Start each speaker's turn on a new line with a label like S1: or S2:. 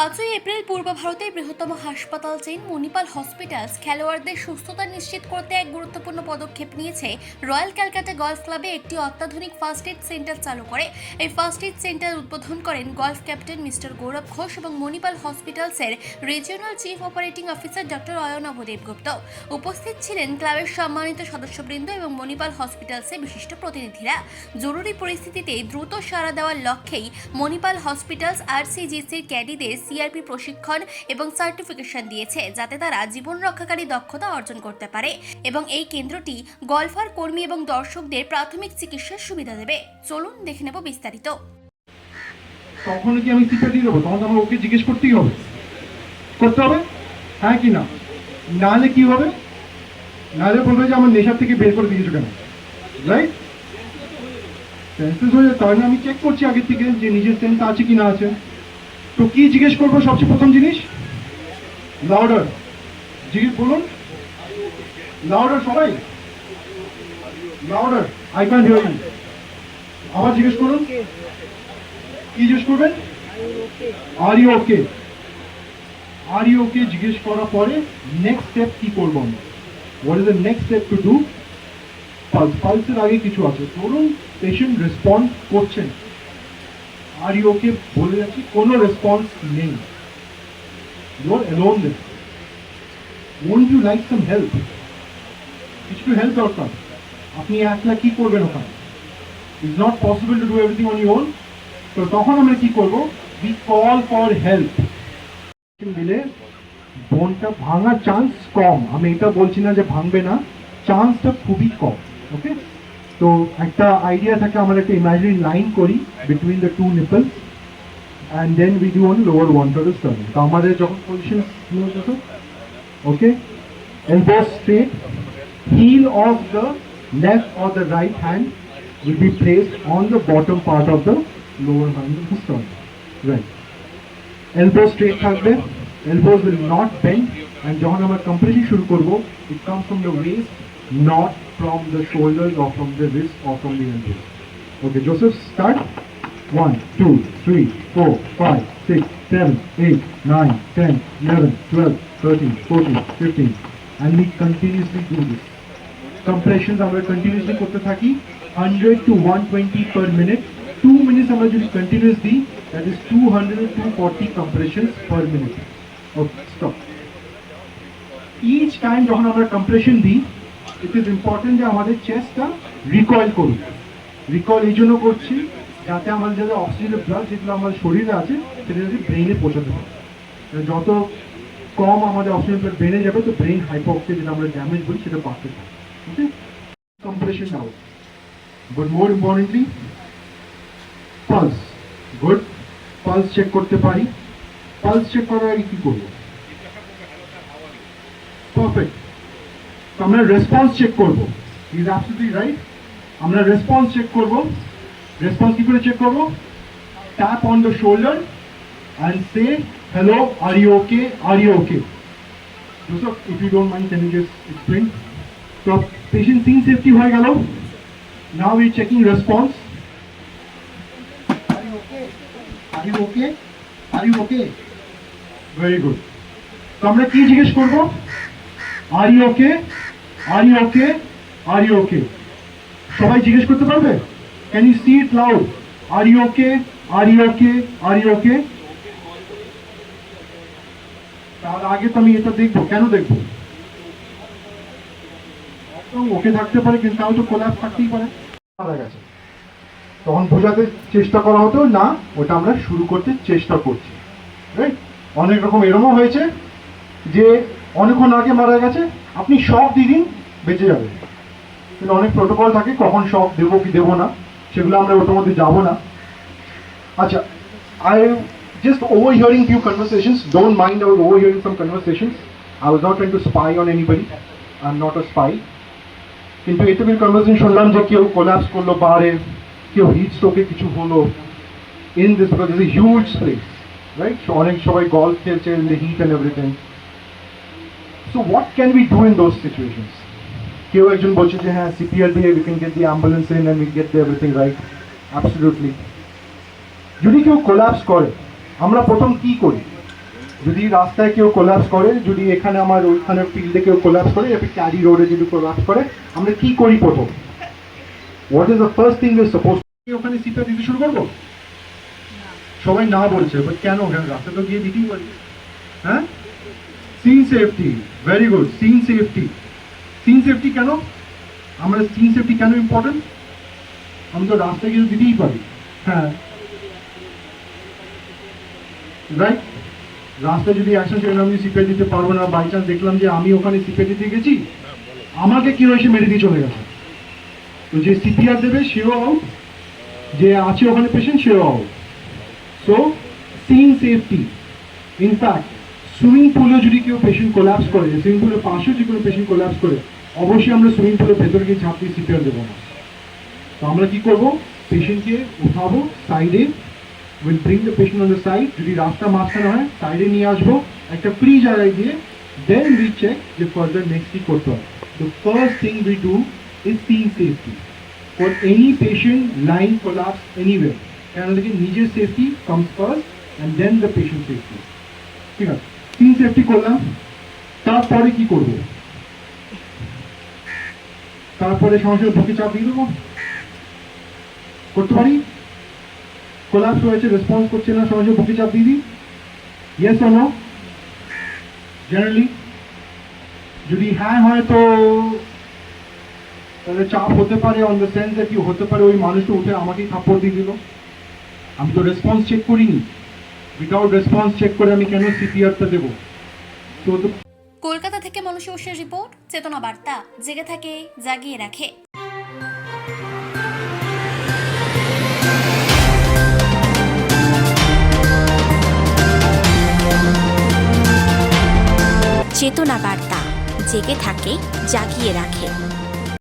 S1: পাঁচই এপ্রিল পূর্ব ভারতের বৃহত্তম হাসপাতাল চেইন মণিপাল হসপিটালস খেলোয়াড়দের সুস্থতা নিশ্চিত করতে এক গুরুত্বপূর্ণ পদক্ষেপ নিয়েছে রয়্যাল ক্যালকাটা গলফ ক্লাবে একটি অত্যাধুনিক ফার্স্ট এড সেন্টার চালু করে। এই ফার্স্ট এড সেন্টার উদ্বোধন করেন golf captain mister Gourav Ghosh এবং Manipal হসপিটালসের regional chief operating officer doctor Ayanab Devgupta. উপস্থিত ছিলেন ক্লাবের সম্মানিত সদস্যবৃন্দ এবং মণিপাল হসপিটালসের বিশিষ্ট প্রতিনিধিরা। জরুরি পরিস্থিতিতে দ্রুত সাড়া দেওয়ার লক্ষ্যেই মণিপাল হসপিটালস আরসিজিসির ক্যাডিদের সিআরপি প্রশিক্ষণ এবং সার্টিফিকেশন দিয়েছে, যাতে তারা জীবন রক্ষাকারী দক্ষতা অর্জন করতে পারে। এবং এই কেন্দ্রটি গলফার কর্মী এবং দর্শকদের প্রাথমিক চিকিৎসার সুবিধা দেবে। চলুন দেখে নেব বিস্তারিত।
S2: তখন কি আমি টিকা দিয়ে দেবো? তখন আমার ওকে জিজ্ঞেস করতেই হবে। করতে হবে? হ্যাঁ কি না? নাহলে কি হবে? নাহলে বলবে যে আমার নেশার থেকে বের করে দিয়েছ কেন? রাইট সেন্সেস হয়ে তাহলে আমি চেক করছি আগের থেকে যে নিজের সেন্স আছে কি না আছে। তো কি জিজ্ঞেস করব সবচেয়ে প্রথম জিনিস? লাউডার জিজ্ঞেস বলুন। লাউডার সবাই? Louder I can hear you আবার জিজ্ঞেস করুন। কি জিজ্ঞেস করবেন? আর ইউ ওকে আর ইউ ওকে জিজ্ঞেস করার পরে নেক্সট স্টেপ কি করব আমরা? What is the next step to do pulse পালসের আগে কিছু আছে। ধরুন পেশেন্ট রেসপন্ড করছেন। আর ইউ ওকে বলে যাচ্ছি কোনো রেসপন্স নেই you alone won't you like some help কিছু হেল্প দরকার আপনি একলা কি করবেন ওখানে is not possible to do everything on your তো তখন আমরা কি করব উই কল ফর হেল্প মিলে বোনটা ভাঙার চান্স কম আমি এটা বলছি না যে ভাঙবে না চান্সটা খুবই কম ওকে তো একটা আইডিয়া থাকে আমরা একটা ইমাজিনারি লাইন করি between the two nipple and then we do on lower one to sternum তো আমাদের যখন position okay elbow straight heel of the left or the right hand will be placed on the bottom part of the lower hand of the sternum. Right. Elbow straight থাকবে elbows will not bend and যখন আমরা compression শুরু করব it comes from the waist not from the shoulders or from the wrist or from the elbows. Okay, Joseph, start. 1, 2, 3, 4, 5, 6, 7, 8, 9, 10, 11, 12, 13, 14, 15. And we continuously do this. Compressions আমরা continuously করতে থাকি 100 to 120 per minute. 2 minutes আমরা যদি continuously. that is 200 to 240 compressions per minute. Okay, stop. Each time যখন আমরা compression দিই it is important যে আমাদের চেস্টটা রিকয়েল করুন। রিকল এই জন্য করছি যাতে আমাদের যাতে অক্সিজেনের ব্লাড যেগুলো আমাদের শরীরে আছে, সেটা যাতে ব্রেনে পৌঁছাতে পারে। যত কম আমাদের অক্সিজেন ব্লাড ব্রেনে যাবে, তো ব্রেন হাইপোক্সিয়া যেটা আমরা ড্যামেজ বলি, সেটা বাড়তে থাকে okay compression now but more importantly pulse good pulse check করতে পারি। পালস চেক করার আগে কি করব? পারফেক্ট আমরা রেসপন্স চেক করব। ইজ অ্যাবসলিউটলি রাইট আমরা রেসপন্স চেক করব। রেসপন্স কি করে চেক করব? Tap on the shoulder and say hello are you okay are you okay if you don't mind, can you just explain? তো patient scene safety হয়ে গেল। Now we checking response are you okay are you okay are you very good তো আমরা কি জিজ্ঞেস করব? Are you okay are you okay are you okay সবাই জিজ্ঞেস করতে পারবে? Can you see it loud are you okay are you okay are you okay তার আগে তো আমি এটা দেখব। কেন দেখব? ওকে থাকতে পারে, কিন্তু তাও তো কোলাপ থাকতেই পারে। মারা গেছে। তখন বোঝাতে চেষ্টা করা হতো, না, ওটা আমরা শুরু করতে চেষ্টা করছি। রাইট অনেক রকম এরমও হয়েছে যে অনেকক্ষণ আগে মারা গেছে। আপনি শখ দিন বেঁচে যাবে। কিন্তু অনেক প্রোটোকল থাকে, কখন শখ দেবো কি দেবো না, সেগুলো আমরা ওটার মধ্যে যাব না। আচ্ছা I just overhearing few conversations, don't mind I was overhearing some conversations. I was not trying to spy on anybody. I'm not a spy. কিন্তু আমি কনভারসেশন শুনলাম যে কেউ কোলাপস করল বারে, কেউ হিট স্ট্রোকে কিছু হলো। In this because is a huge place right অনেক সবাই গল্ফ খেলছে in the heat and everything so what can we do in those situations কেউ একজন বলছে যে হ্যাঁ সিপিআর দিয়ে we can get the ambulance in and we get the everything right absolutely যদি কেউ কোলাপস করে আমরা প্রথম কি করি? যদি রাস্তায় কেউ কোলাপস করে যদি এখানে আমার ওইখানে ফিল্ডে কেউ কোলাপস করে এবার ক্যারি রোডে যদি কোলাপস করে আমরা কি করি প্রথম? What is the first thing is suppose ওখানে সিপিআর দিতে শুরু করব? সবাই না বলছে বাট কেন কেন রাস্তা তো গিয়ে দিতেই পারি? হ্যাঁ? Scene safety very good scene safety scene safety কেন? আমরা সিন সেফটি কেন ইম্পর্টেন্ট আমি তো রাস্তায় গিয়ে দিতেই পারি। হ্যাঁ। রাইট রাস্তায় যদি অ্যাকশন সেখানে আমি সিপে দিতে পারব না বাই চান্স দেখলাম যে আমি ওখানে সিপে দিতে গেছি, আমাকে কেউ এসে মেরে দিয়ে চলে গেছে? তো যে সিপিআর দেবে, সেও আউট যে আছে ওখানে পেশেন্ট সেও out so scene safety in fact swimming পুলে যদি কেউ পেশেন্ট কোলাপস করে সুইমিং পুলের পাশেও যদি কোনো পেশেন্ট কোলাপস করে অবশ্যই আমরা সুইমিং পুলের ভেতরে গিয়ে ঝাঁপ দিয়ে সিপিআর দেবো না। তো আমরা কি করব? পেশেন্টকে উঠাবো সাইডে, will bring the patient on the side. যদি রাস্তা মাঝখানে হয়, সাইডে নিয়ে আসব একটা ফ্রি জায়গায় দিয়ে দেন উই চেক যে ফার্দার নেক্সট কি করতে হয় the first thing we do is scene safety for any patient line collapse anyway কেন দেখি নিজের safety comes first and then the patient safety ঠিক আছে? সিন সেফটি করলাম। তারপরে কি করব? তারপরে সমস্যা বুকে চাপ দিয়ে দেবো। করতে পারি? কোলাপস হয়েছে রেসপন্স করছে না সহজে বুকে চাপ দিয়ে দিই। ইয়েস নো জেনারেলি যদি হ্যাঁ হয় তো তাহলে চাপ হতে পারে অন দ্য সেন্স কি হতে পারে, ওই মানুষটা উঠে আমাকেই থাপ্পড় দিয়ে দিল। আমি তো রেসপন্স চেক করিনি। উইদাউট রেসপন্স চেক করে আমি কেন সিপিআরটা দেবো? তো
S1: কলকাতা থেকে মনসী বসুর রিপোর্ট, চেতনা বার্তা, জেগে থাকে, জাগিয়ে রাখে।
S3: চেতনা বার্তা, জেগে থাকে, জাগিয়ে রাখে।